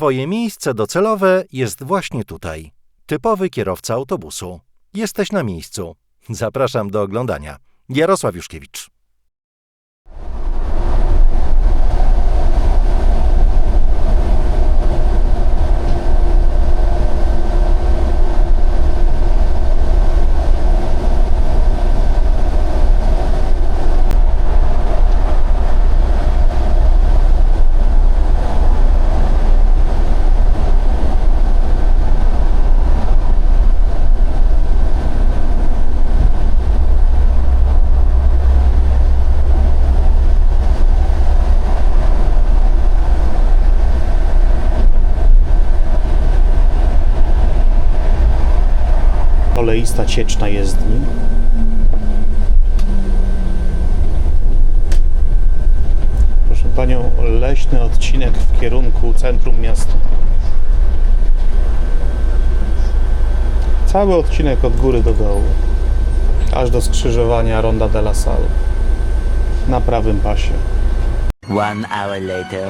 Twoje miejsce docelowe jest właśnie tutaj. Typowy kierowca autobusu. Jesteś na miejscu. Zapraszam do oglądania. Jarosław Juszkiewicz. Kolejista ciecz na jezdni. Proszę Panią, leśny odcinek w kierunku centrum miasta. Cały odcinek od góry do dołu, aż do skrzyżowania Ronda de la Salle na prawym pasie. One hour later.